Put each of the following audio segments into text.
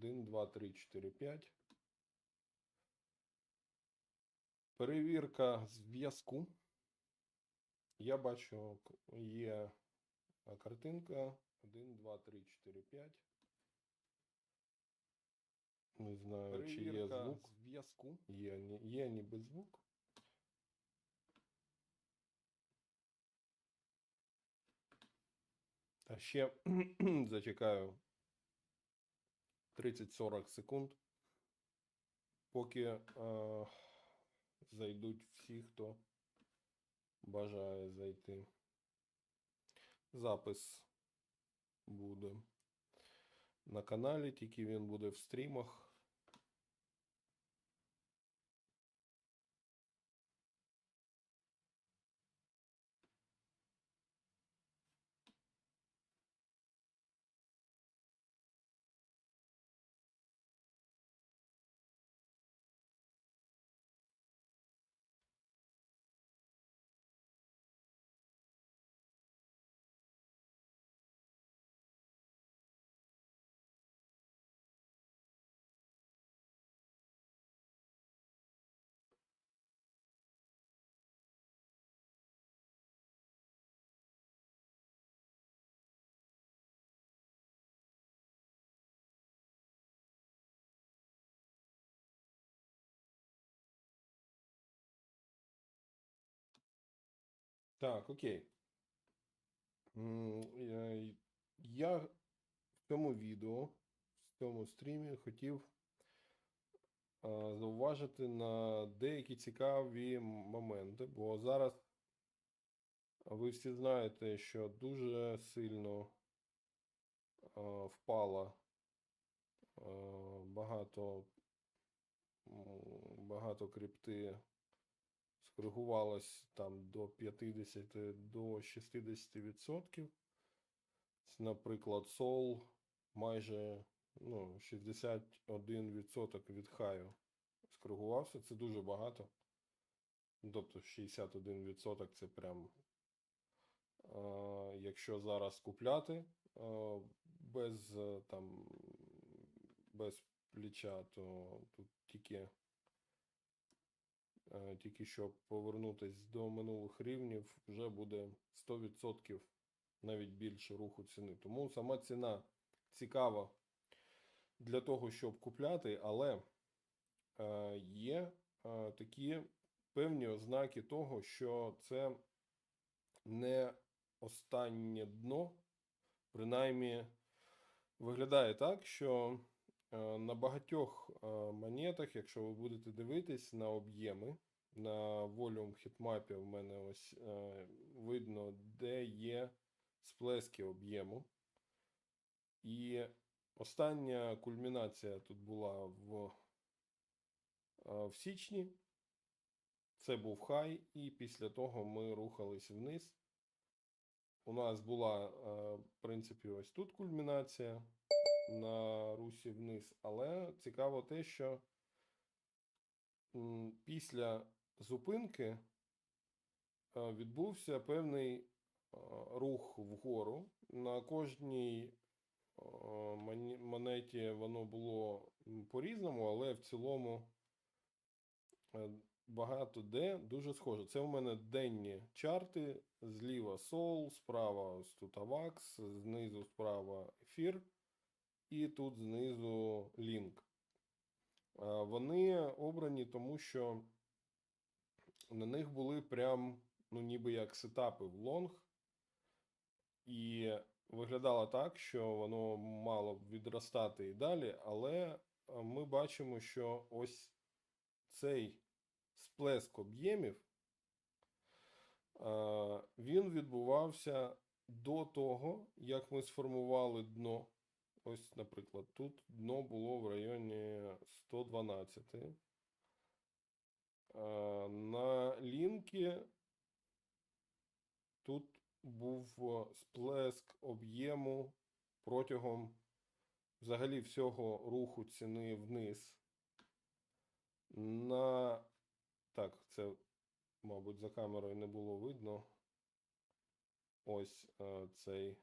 1, 2, 3, 4, 5. Перевірка зв'язку. Я бачу, к- є а, картинка 1, 2, 3, 4, 5. Не знаю, чи є Перевірка звук. Зв'язку. Є, ні- є ніби звук. А ще зачекаю 30-40 секунд, поки е, зайдуть всі, хто бажає зайти. Запис буде на каналі, тільки він буде в стрімах. Так, окей. Е, Я в цьому відео, в цьому стрімі хотів зауважити на деякі цікаві моменти, бо зараз ви всі знаєте, що дуже сильно а, впала багато, багато крипти скоригувалось там до 50 до 60%. Наприклад, Sol майже ну, 61% від хаю скоригувався. Це дуже багато. Тобто 61% це прям. Якщо зараз купляти без е, там без плеча, то тут тільки тільки щоб повернутись до минулих рівнів, вже буде 100% навіть більше руху ціни. Тому сама ціна цікава для того, щоб купляти, але е, є е, такі певні ознаки того, що це не останнє дно, принаймні виглядає так, що е, на багатьох е, монетах, якщо ви будете дивитись на об'єми, на volume хітмапі в мене ось е, видно, де є сплески об'єму. І остання кульмінація тут була в, е, в січні. Це був хай, і після того ми рухались вниз. У нас була, е, в принципі, ось тут кульмінація на русі вниз, але цікаво те, що після зупинки е, відбувся певний е, рух вгору. На кожній е, монеті воно було по-різному, але в цілому багато де дуже схоже. Це у мене денні чарти. Зліва Sol, справа AVAX, знизу справа ефір, і тут знизу. Е, Вони обрані тому, що на них були прям, ну, ніби як сетапи в лонг. І виглядало так, що воно мало б відростати і далі, але ми бачимо, що ось цей сплеск об'ємів, він відбувався до того, як ми сформували дно. Ось, наприклад, тут дно було в районі 112. Е, На лінкі тут був сплеск об'єму протягом взагалі всього руху ціни вниз. На так, це, мабуть, за камерою не було видно. Ось е, цей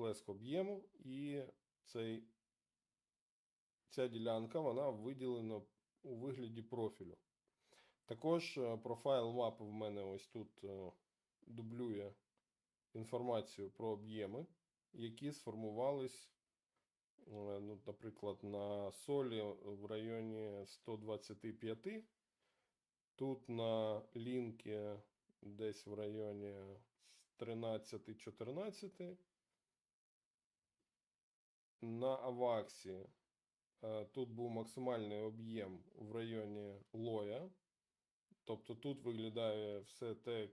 сплеск об'єму, і цей, ця ділянка вона виділена у вигляді профілю. Також е, профайл мапи в мене ось тут е, дублює інформацію про об'єми, які сформувались, е, ну, наприклад, на солі в районі 125. Тут на лінки десь в районі 13-14. На аваксі е, тут був максимальний об'єм в районі лоя. Тобто тут виглядає все, те,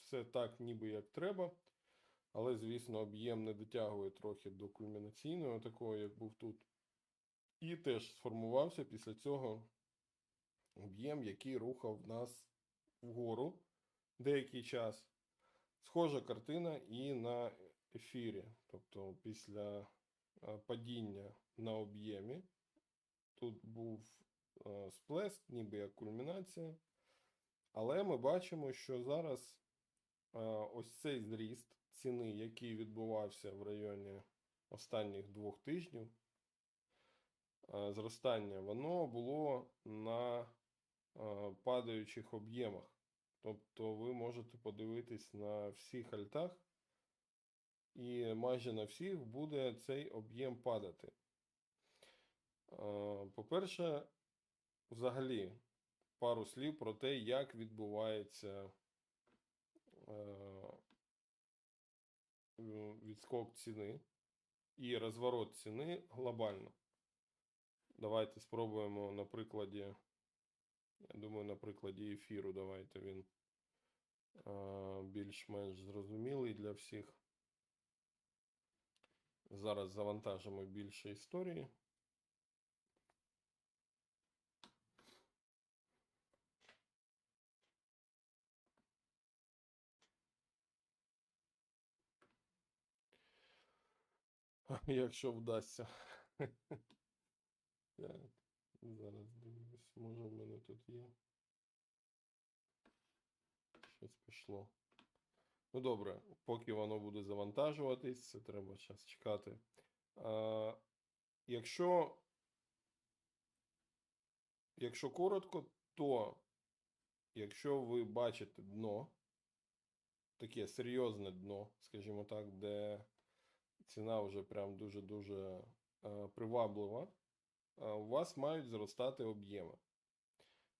все так, ніби як треба. Але, звісно, об'єм не дотягує трохи до кульмінаційного, такого, як був тут. І теж сформувався після цього об'єм, який рухав нас вгору деякий час. Схожа картина і на ефірі. Тобто після падіння на об'ємі тут був е, сплеск, ніби як кульмінація. Але ми бачимо, що зараз е, ось цей зріст ціни, який відбувався в районі останніх двох тижнів, е, зростання, воно було на е, падаючих об'ємах. Тобто ви можете подивитись на всіх альтах, і майже на всіх буде цей об'єм падати. Е, По-перше, взагалі, пару слів про те, як відбувається е, відскок ціни і розворот ціни глобально. Давайте спробуємо на прикладі, я думаю, на прикладі ефіру давайте він е, більш-менш зрозумілий для всіх. Зараз завантажимо більше історії. Якщо вдасться. Так, зараз дивлюсь, може в мене тут є. Щось пішло. Ну добре, поки воно буде завантажуватись, це треба час чекати. А, якщо, якщо коротко, то якщо ви бачите дно, таке серйозне дно, скажімо так, де ціна вже прям дуже-дуже е, приваблива, е, у вас мають зростати об'єми.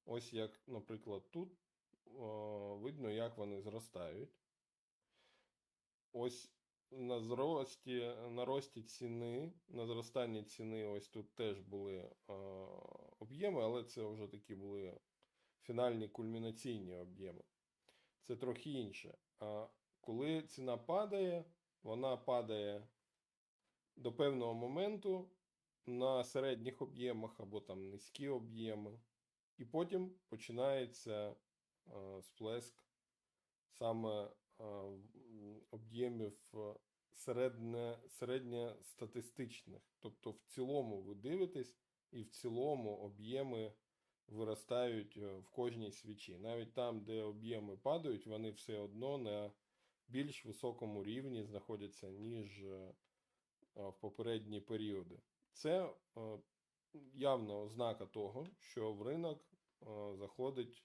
Ось як, наприклад, тут видно, як вони зростають. Ось на зрості, на рості ціни, на зростанні ціни, ось тут теж були е, об'єми, але це вже такі були фінальні кульмінаційні об'єми. Це трохи інше. А коли ціна падає, вона падає до певного моменту на середніх об'ємах або там низькі об'єми, і потім починається е, сплеск саме об'ємів середньостатистичних. Тобто в цілому ви дивитесь, і в цілому об'єми виростають е, в кожній свічі. Навіть там, де об'єми падають, вони все одно на більш високому рівні знаходяться, ніж е, в попередні періоди. Це е, явна ознака того, що в ринок заходить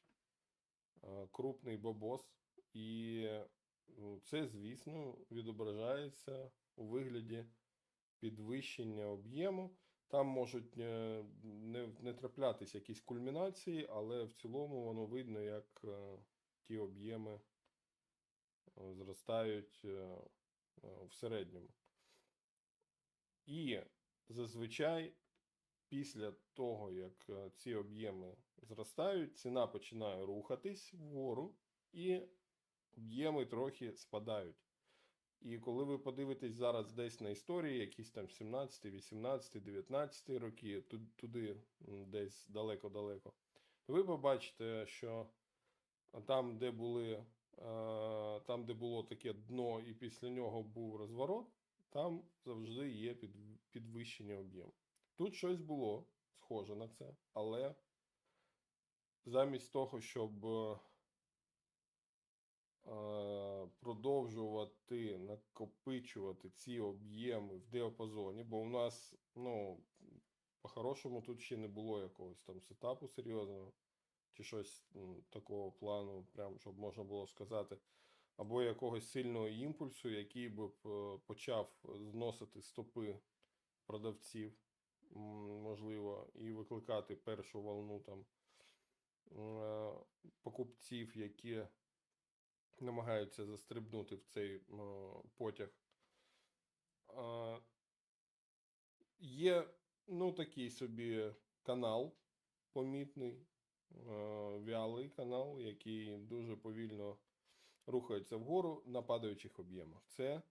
крупний бобос, і це, звісно, відображається у вигляді підвищення об'єму. Там можуть е, не, не траплятися якісь кульмінації, але в цілому воно видно, як е, ті об'єми е, зростають в середньому. І зазвичай після того, як ці об'єми зростають, ціна починає рухатись вгору, і об'єми трохи спадають. І коли ви подивитесь зараз десь на історії, якісь там 17, 18, 19 роки, туди десь далеко-далеко, ви побачите, що там, де були, е, там, де було таке дно, і після нього був розворот, там завжди є підвищення об'єму. Тут щось було схоже на це, але замість того, щоб е, продовжувати накопичувати ці об'єми в діапазоні, бо у нас, ну, по-хорошому тут ще не було якогось там сетапу серйозного, чи щось такого плану, прям, щоб можна було сказати, або якогось сильного імпульсу, який би е, почав зносити стопи продавців, можливо, і викликати першу волну там е, покупців, які намагаються застрибнути в цей е, потяг. А, Є, ну, такий собі канал помітний, е, вялий канал, який дуже повільно рухається вгору на падаючих об'ємах. Це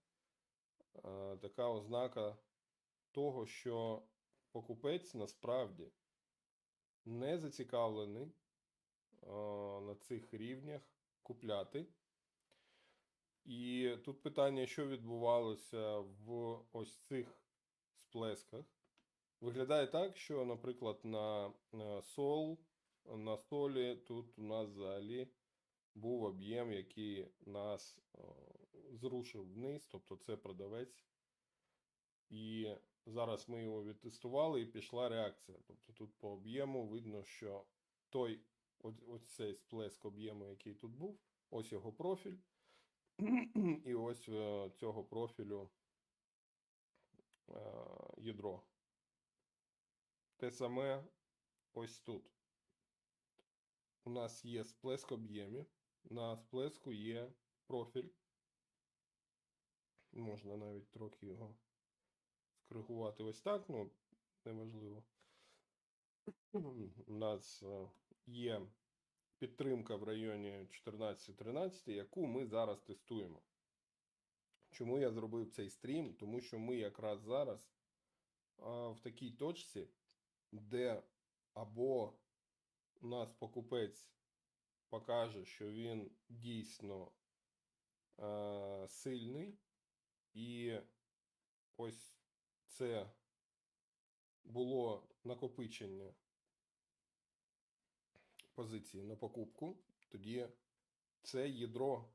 е, така ознака того, що покупець насправді не зацікавлений е, на цих рівнях купляти. І тут питання, що відбувалося в ось цих сплесках. Виглядає так, що, наприклад, на е, сол, на солі тут у нас взагалі був об'єм, який нас е, зрушив вниз, тобто це продавець. І зараз ми його відтестували і пішла реакція. Тобто тут по об'єму видно, що той ось, сплеск об'єму, який тут був, ось його профіль. І ось е, цього профілю е, ядро. Те саме ось тут. У нас є сплеск об'ємів. На сплеску є профіль. Можна навіть трохи його скоригувати ось так, ну, неважливо. У нас е, є підтримка в районі 14-13, яку ми зараз тестуємо. Чому я зробив цей стрім? Тому що ми якраз зараз а, в такій точці, де або нас покупець покаже, що він дійсно е, сильний, і ось це було накопичення позиції на покупку, тоді це ядро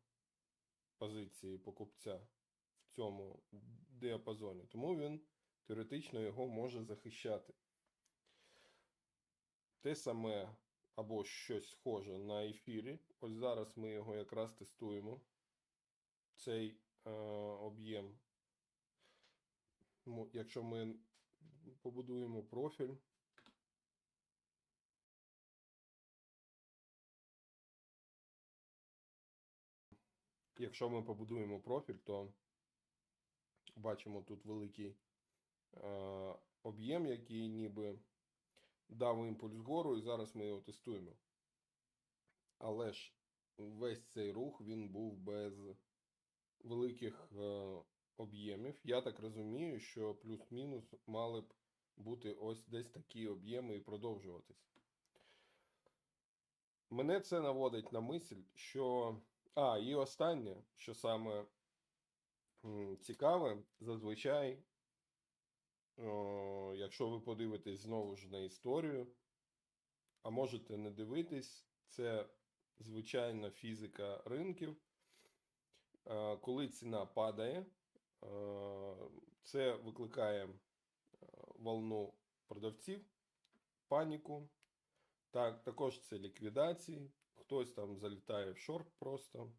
позиції покупця в цьому діапазоні. Тому він теоретично його може захищати. Те саме або щось схоже на ефірі. Ось зараз ми його якраз тестуємо. Цей е, об'єм. Якщо ми побудуємо профіль. Якщо ми побудуємо профіль, то бачимо тут великий е, об'єм, який ніби дав імпульс вгору, і зараз ми його тестуємо. Але ж весь цей рух він був без великих е, об'ємів. Я так розумію, що плюс-мінус мали б бути ось десь такі об'єми і продовжуватись. Мене це наводить на мисль, що. А, і останнє, що саме цікаве, зазвичай, о, якщо ви подивитесь знову ж на історію, а можете не дивитись, це звичайна фізика ринків. Е, Коли ціна падає, е, це викликає е, волну продавців, паніку. Так, також це ліквідації. Хтось там залітає в шорт просто.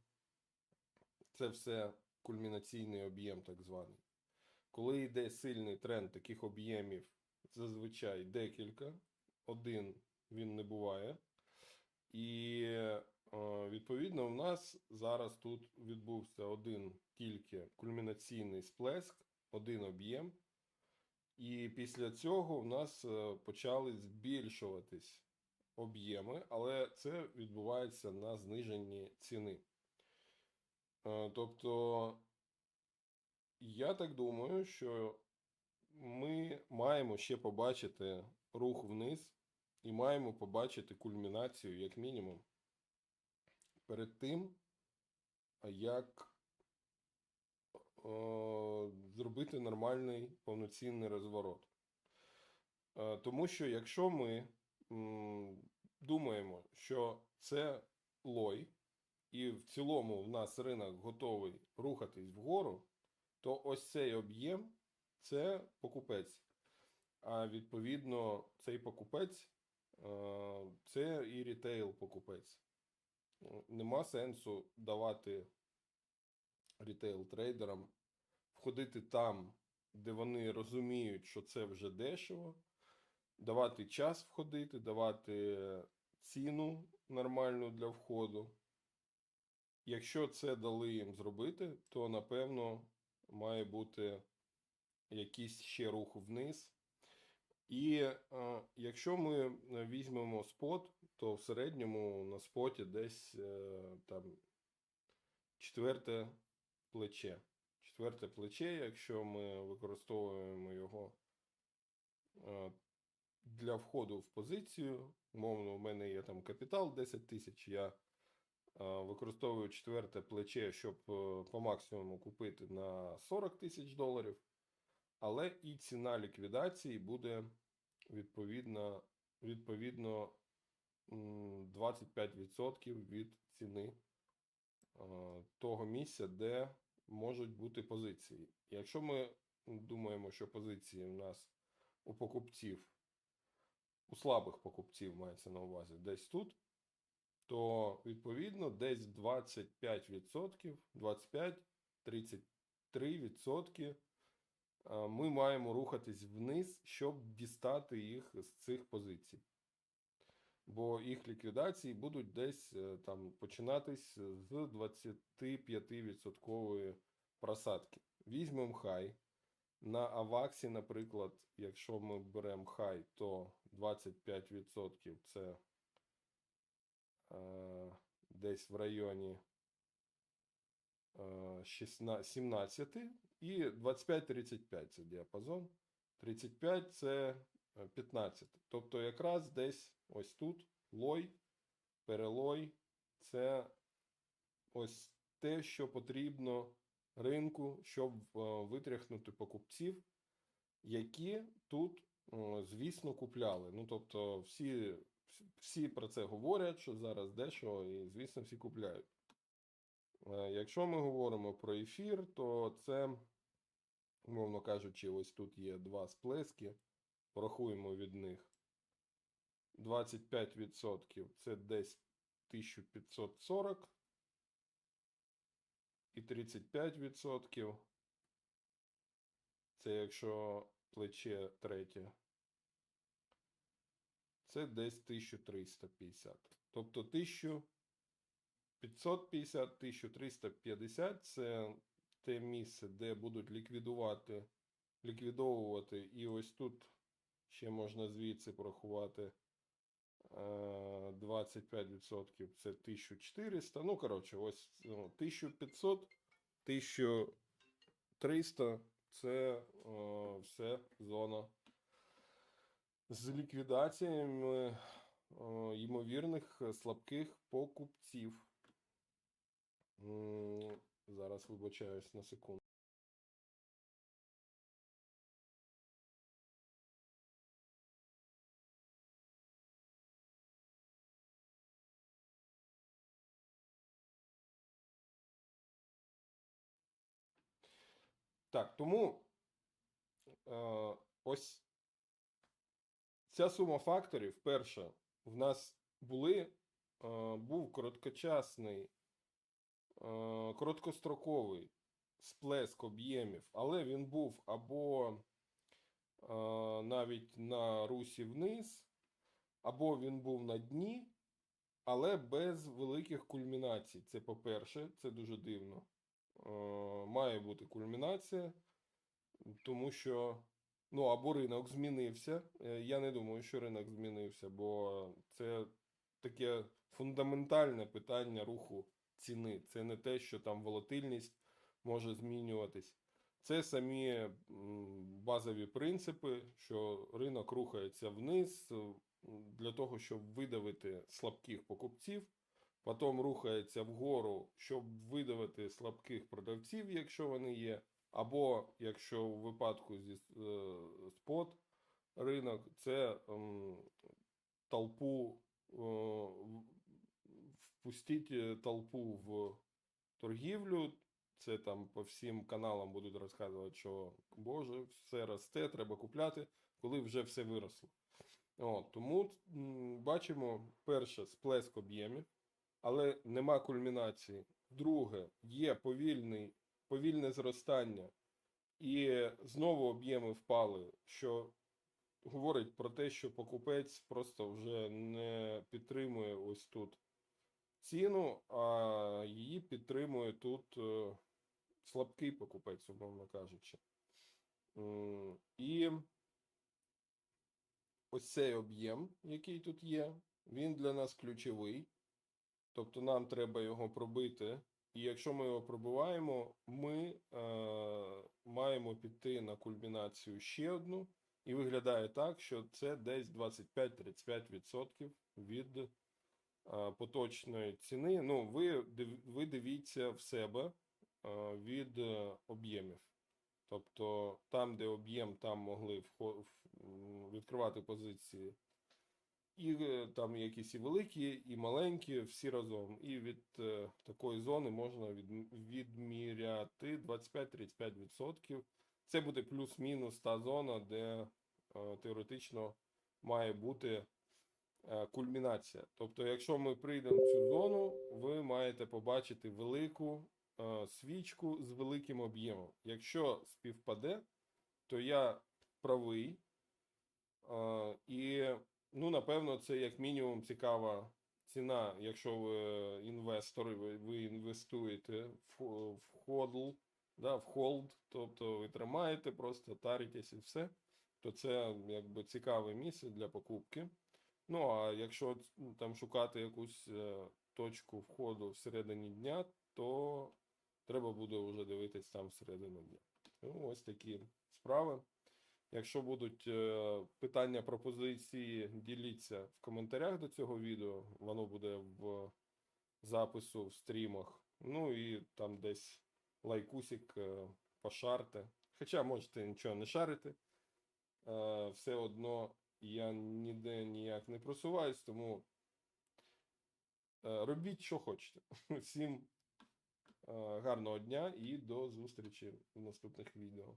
Це все кульмінаційний об'єм, так званий. Коли йде сильний тренд таких об'ємів, зазвичай декілька, один він не буває. І е, відповідно в нас зараз тут відбувся один тільки кульмінаційний сплеск, один об'єм. І після цього в нас е, почали збільшуватись об'єми, але це відбувається на зниженні ціни. Е, Тобто, я так думаю, що ми маємо ще побачити рух вниз і маємо побачити кульмінацію, як мінімум, перед тим, як е, зробити нормальний повноцінний розворот. Е, Тому що якщо ми думаємо, що це лой, і в цілому в нас ринок готовий рухатись вгору, то ось цей об'єм це покупець. А відповідно, цей покупець це і рітейл покупець. Е, Нема сенсу давати рітейл трейдерам входити там, де вони розуміють, що це вже дешево, давати час входити, давати ціну нормальну для входу. Якщо це дали їм зробити, то напевно має бути якийсь ще рух вниз. І е, якщо ми візьмемо спот, то в середньому на споті десь е, там четверте плече. Четверте плече, якщо ми використовуємо його е, для входу в позицію, умовно, у мене є там капітал 10 тисяч, я е, використовую четверте плече, щоб е, по максимуму купити на 40 тисяч доларів, але і ціна ліквідації буде відповідно, відповідно 25% від ціни е, того місця, де можуть бути позиції. Якщо ми думаємо, що позиції у нас у покупців, у слабих покупців мається на увазі десь тут, то відповідно десь 25%, 25-33% е, ми маємо рухатись вниз, щоб дістати їх з цих позицій. Бо їх ліквідації будуть десь е, там починатись з 25% просадки. Візьмемо хай. На Аваксі, наприклад, якщо ми беремо хай, то 25% це е, десь в районі е, 16, 17 і 25-35 це діапазон. 35 це е, 15. Тобто якраз десь ось тут лой, перелой це ось те, що потрібно ринку, щоб е, витряхнути покупців, які тут, е, звісно, купляли. Ну, тобто, всі, всі про це говорять, що зараз дешево, і, звісно, всі купляють. Е, Якщо ми говоримо про ефір, то це, мовно кажучи, ось тут є два сплески. Порахуємо від них. 25% це десь 1540 і 35% це якщо плече третє, це десь 1350. Тобто 1550, 1350 це те місце, де будуть ліквідувати, ліквідовувати. І ось тут ще можна звідси порахувати. е, 25% це 1400. Ну, коротше, ось ну, 1500, 1300 це е, все зона з ліквідаціями е, ймовірних слабких покупців. Зараз вибачаюсь на секунду. Так, тому е, ось ця сума факторів, перша, в нас були, е, був короткочасний, е, короткостроковий сплеск об'ємів, але він був або е, навіть на русі вниз, або він був на дні, але без великих кульмінацій. Це по-перше, це дуже дивно. Е, має бути кульмінація, тому що ну, або ринок змінився. Е, Я не думаю, що ринок змінився, бо це таке фундаментальне питання руху ціни. Це не те, що там волатильність може змінюватись. Це самі базові принципи, що ринок рухається вниз для того, щоб видавити слабких покупців. Потім рухається вгору, щоб видавити слабких продавців, якщо вони є. Або якщо у випадку зі е, спот ринок, це ем, толпу е, впустіть е, толпу в торгівлю. Це там по всім каналам будуть розказувати, що Боже, все росте, треба купляти, коли вже все виросло. От, тому бачимо перше сплеск об'ємів, але нема кульмінації. Друге, є повільний, повільне зростання, і знову об'єми впали, що говорить про те, що покупець просто вже не підтримує ось тут ціну, а її підтримує тут е, слабкий покупець, умовно кажучи. І ось цей об'єм, який тут є, він для нас ключовий. Тобто нам треба його пробити. І якщо ми його пробиваємо, ми е, маємо піти на кульмінацію ще одну. І виглядає так, що це десь 25-35% від е, поточної ціни. Ну, ви, ви дивіться в себе е, від е, об'ємів. Тобто там, де об'єм, там могли відкривати позиції. І там якісь і великі, і маленькі, всі разом. І від е, такої зони можна від, відміряти 25-35%. Це буде плюс-мінус та зона, де е, теоретично має бути е, кульмінація. Тобто, якщо ми прийдемо в цю зону, ви маєте побачити велику е, свічку з великим об'ємом. Якщо співпаде, то я правий. Е, І, ну, напевно, це як мінімум цікава ціна, якщо ви інвестори, ви, ви інвестуєте в, в ходл, да, в холд, тобто ви тримаєте, просто таритесь і все, то це якби цікаве місце для покупки. Ну, а якщо там шукати якусь е, точку входу всередині дня, то треба буде вже дивитись там всередину дня. Ну, ось такі справи. Якщо будуть е, питання, пропозиції, діліться в коментарях до цього відео. Воно буде в запису в стрімах. Ну і там десь лайкусик е, пошарте. Хоча можете нічого не шарити. Е, Все одно я ніде ніяк не просуваюсь, тому робіть, що хочете. Всім гарного дня і до зустрічі в наступних відео.